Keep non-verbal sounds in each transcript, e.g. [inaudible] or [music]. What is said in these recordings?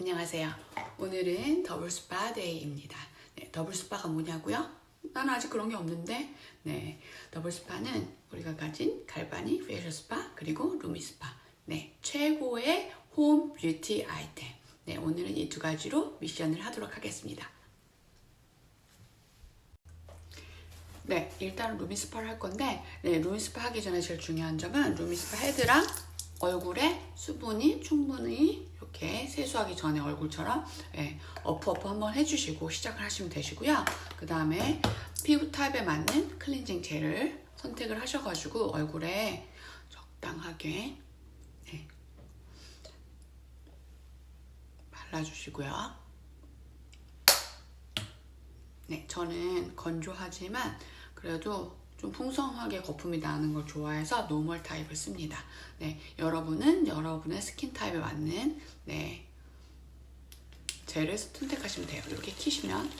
안녕하세요. 오늘은 더블 스파 데이입니다. 네, 더블 스파가 뭐냐고요? 나는 아직 그런 게 없는데, 네, 더블 스파는 우리가 가진 갈바니 페이셜 스파 그리고 루미 스파, 네, 최고의 홈 뷰티 아이템. 네, 오늘은 이 두 가지로 미션을 하도록 하겠습니다. 네, 일단 루미 스파를 할 건데, 네, 루미 스파 하기 전에 제일 중요한 점은 루미 스파 헤드랑 얼굴에 수분이 충분히 이렇게 세수하기 전에 얼굴처럼 예, 어프어프 한번 해주시고 시작을 하시면 되시고요. 그 다음에 피부 타입에 맞는 클렌징 젤을 선택을 하셔가지고 얼굴에 적당하게 예, 발라주시고요. 네, 저는 건조하지만 그래도 좀 풍성하게 거품이 나는 걸 좋아해서 노멀 타입을 씁니다. 네, 여러분은 여러분의 스킨 타입에 맞는 네 젤을 선택하시면 돼요. 이렇게 키시면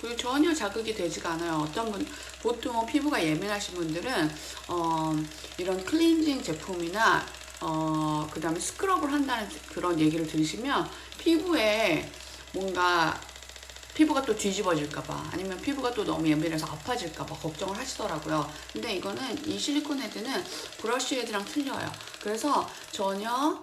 그리고 전혀 자극이 되지가 않아요. 어떤 분 보통 피부가 예민하신 분들은 어, 이런 클렌징 제품이나 어, 그 다음에 스크럽을 한다는 그런 얘기를 들으시면 피부에 뭔가 피부가 또 뒤집어질까봐 아니면 피부가 또 너무 예민해서 아파질까봐 걱정을 하시더라고요. 근데 이거는 이 실리콘 헤드는 브러쉬 헤드랑 틀려요. 그래서 전혀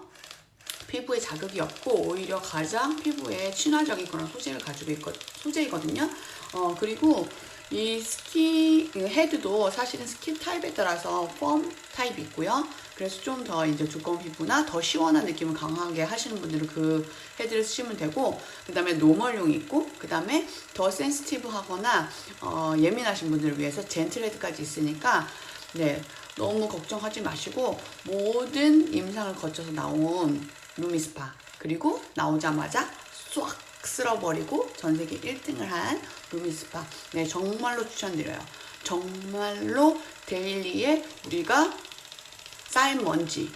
피부에 자극이 없고 오히려 가장 피부에 친화적인 그런 소재를 가지고 있거 소재이거든요. 어 그리고 이 스킨 헤드도 사실은 스킨 타입에 따라서 펌 타입이 있고요. 그래서 좀 더 이제 두꺼운 피부나 더 시원한 느낌을 강하게 하시는 분들은 그 헤드를 쓰시면 되고 그 다음에 노멀용이 있고 그 다음에 더 센시티브하거나 어, 예민하신 분들을 위해서 젠틀 헤드까지 있으니까 네 너무 걱정하지 마시고 모든 임상을 거쳐서 나온 루미스파 그리고 나오자마자 쏙 쓸어버리고 전 세계 1등을 한 루미스파 네 정말로 추천드려요 정말로 데일리에 우리가 쌓인 먼지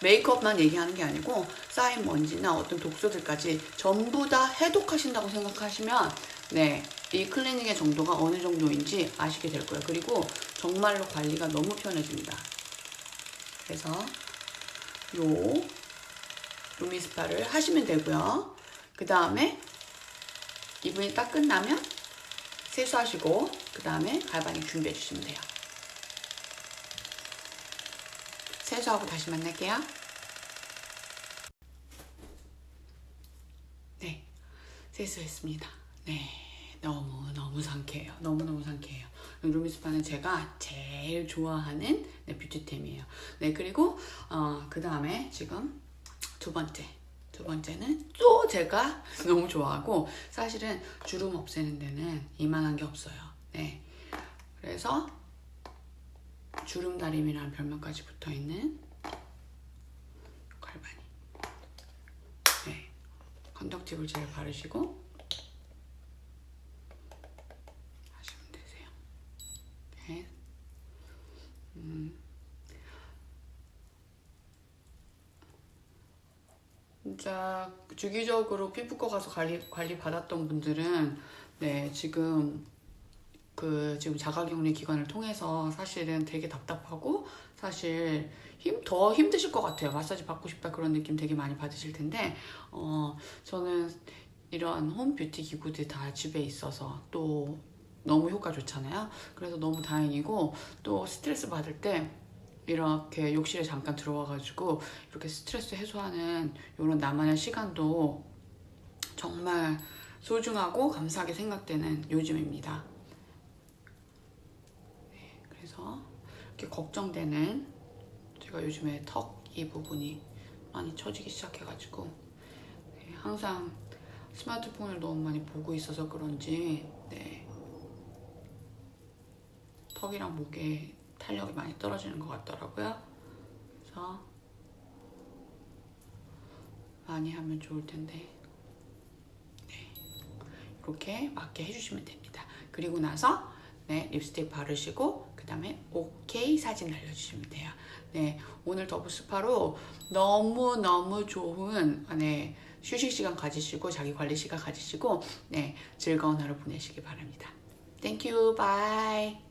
메이크업만 얘기하는 게 아니고 쌓인 먼지나 어떤 독소들까지 전부 다 해독하신다고 생각하시면 네, 이 클리닝의 정도가 어느 정도인지 아시게 될 거예요. 그리고 정말로 관리가 너무 편해집니다. 그래서 요 루미스파를 하시면 되고요. 그 다음에 이분이 딱 끝나면 세수하시고 그 다음에 갈바닉 준비해 주시면 돼요. 세수하고 다시 만날게요. 네, 세수했습니다. 네, 너무 너무 상쾌해요. 너무 너무 상쾌해요. 루미스파는 제가 제일 좋아하는 네, 뷰티템이에요. 네, 그리고 어, 그 다음에 지금 두 번째. 두 번째는 또 제가 [laughs] 너무 좋아하고 사실은 주름 없애는 데는 이만한 게 없어요. 네, 그래서 주름다림이라는 별명까지 붙어 있는 갈바니. 네. 컨덕티블 젤 바르시고 하시면 되세요. 네. 음. 진짜 주기적으로 피부과 가서 관리 관리 받았던 분들은 네 지금 그 지금 자가격리 기간을 통해서 사실은 되게 답답하고 사실 힘 더 힘드실 것 같아요. 마사지 받고 싶다 그런 느낌 되게 많이 받으실 텐데 어 저는 이런 홈 뷰티 기구들 다 집에 있어서 또 너무 효과 좋잖아요. 그래서 너무 다행이고 또 스트레스 받을 때 이렇게 욕실에 잠깐 들어와가지고 이렇게 스트레스 해소하는 이런 나만의 시간도 정말 소중하고 감사하게 생각되는 요즘입니다. 그래서 이렇게 걱정되는 제가 요즘에 턱 이 부분이 많이 처지기 시작해가지고 네, 항상 스마트폰을 너무 많이 보고 있어서 그런지 네, 턱이랑 목에 탄력이 많이 떨어지는 것 같더라고요. 그래서 많이 하면 좋을 텐데 네, 이렇게 맞게 해주시면 됩니다. 그리고 나서 네, 립스틱 바르시고 그 다음에 오케이 사진 날려주시면 돼요. 네, 오늘 더블스파로 너무너무 좋은 네, 휴식 시간 가지시고 자기 관리 시간 가지시고 네, 즐거운 하루 보내시기 바랍니다. 땡큐 바이